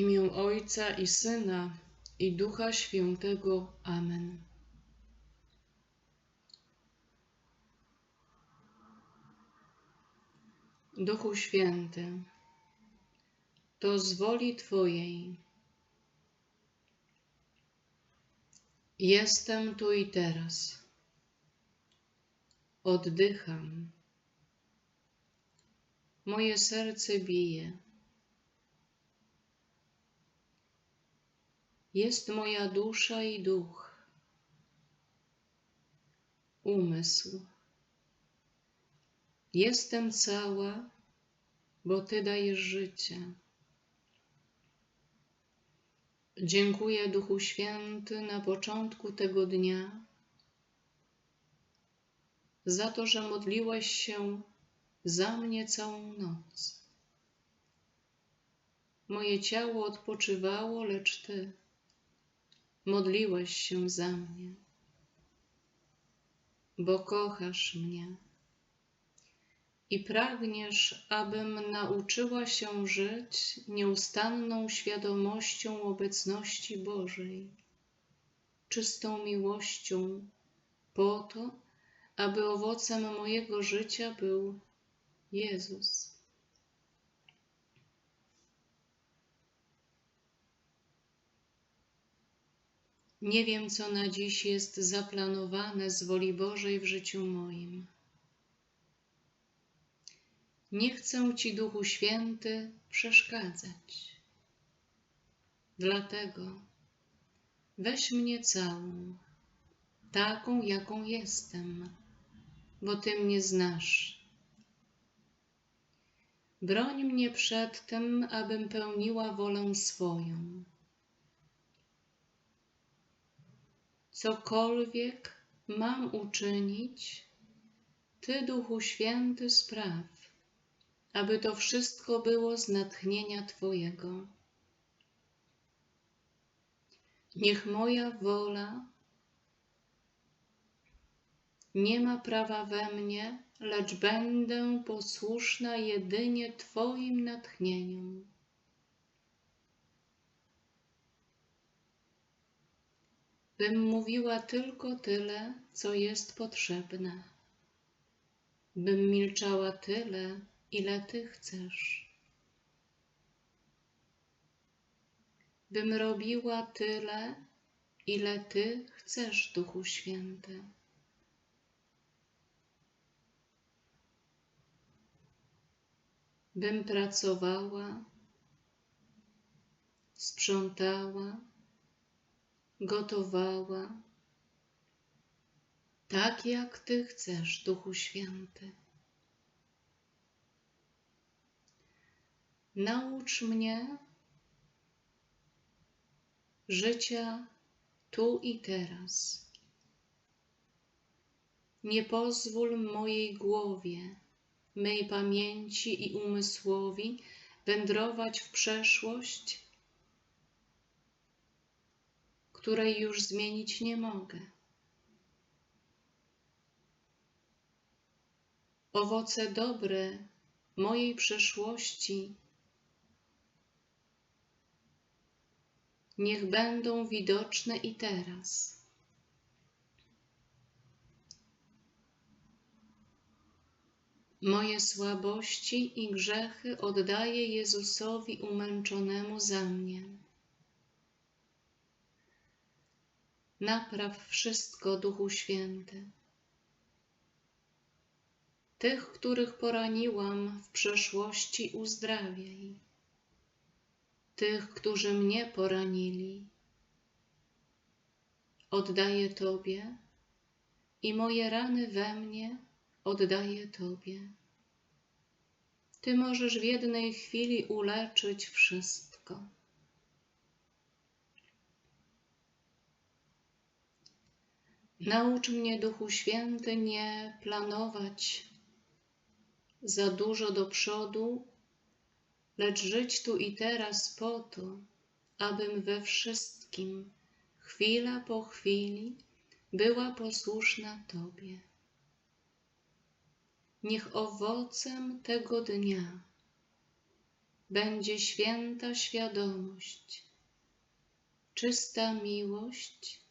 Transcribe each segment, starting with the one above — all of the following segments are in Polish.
imię Ojca i Syna i Ducha Świętego. Amen. Duchu Święty, to z woli Twojej jestem tu i teraz. Oddycham. Moje serce bije. Jest moja dusza i duch, umysł. Jestem cała, bo Ty dajesz życie. Dziękuję Duchu Święty na początku tego dnia za to, że modliłeś się za mnie całą noc. Moje ciało odpoczywało, lecz Ty modliłeś się za mnie, bo kochasz mnie i pragniesz, abym nauczyła się żyć nieustanną świadomością obecności Bożej, czystą miłością, po to, aby owocem mojego życia był Jezus. Nie wiem, co na dziś jest zaplanowane z woli Bożej w życiu moim. Nie chcę Ci, Duchu Święty, przeszkadzać. Dlatego weź mnie całą, taką, jaką jestem, bo Ty mnie znasz. Broń mnie przed tym, abym pełniła wolę swoją. Cokolwiek mam uczynić, Ty, Duchu Święty, spraw aby to wszystko było z natchnienia Twojego. Niech moja wola nie ma prawa we mnie, lecz będę posłuszna jedynie Twoim natchnieniom. Bym mówiła tylko tyle, co jest potrzebne. Bym milczała tyle, ile Ty chcesz. Bym robiła tyle, ile Ty chcesz, Duchu Święty. Bym pracowała, sprzątała, gotowała, tak jak Ty chcesz, Duchu Święty. Naucz mnie życia tu i teraz. Nie pozwól mojej głowie, mej pamięci i umysłowi wędrować w przeszłość, której już zmienić nie mogę. Owoce dobre mojej przeszłości niech będą widoczne i teraz. Moje słabości i grzechy oddaję Jezusowi umęczonemu za mnie. Napraw wszystko, Duchu Święty. Tych, których poraniłam w przeszłości, uzdrawiaj tych, którzy mnie poranili. Oddaję Tobie i moje rany we mnie oddaję Tobie. Ty możesz w jednej chwili uleczyć wszystko. Naucz mnie, Duchu Święty, nie planować za dużo do przodu lecz żyć tu i teraz po to, abym we wszystkim, chwila po chwili, była posłuszna Tobie. Niech owocem tego dnia będzie święta świadomość, czysta miłość.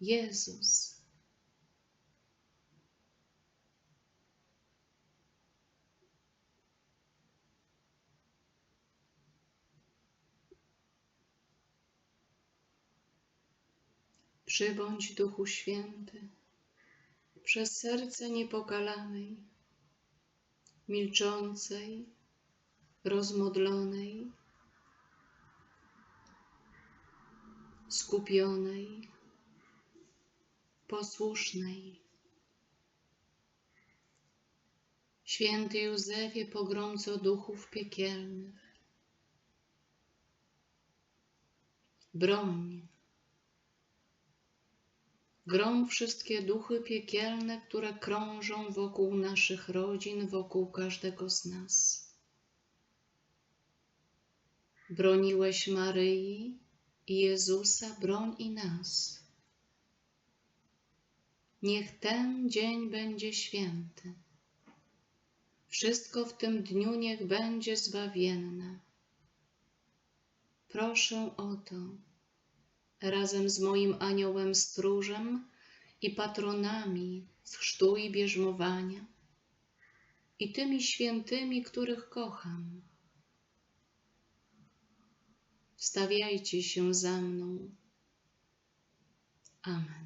Jezus. Przybądź Duchu Święty przez serce niepokalanej, milczącej, rozmodlonej, skupionej, posłusznej. Święty Józefie, pogromco duchów piekielnych, broń, grom wszystkie duchy piekielne, które krążą wokół naszych rodzin, wokół każdego z nas. Broniłeś Maryi i Jezusa, broń i nas. Niech ten dzień będzie święty. Wszystko w tym dniu niech będzie zbawienne. Proszę o to razem z moim aniołem stróżem i patronami z chrztu i bierzmowania i tymi świętymi, których kocham. Wstawiajcie się za mną. Amen.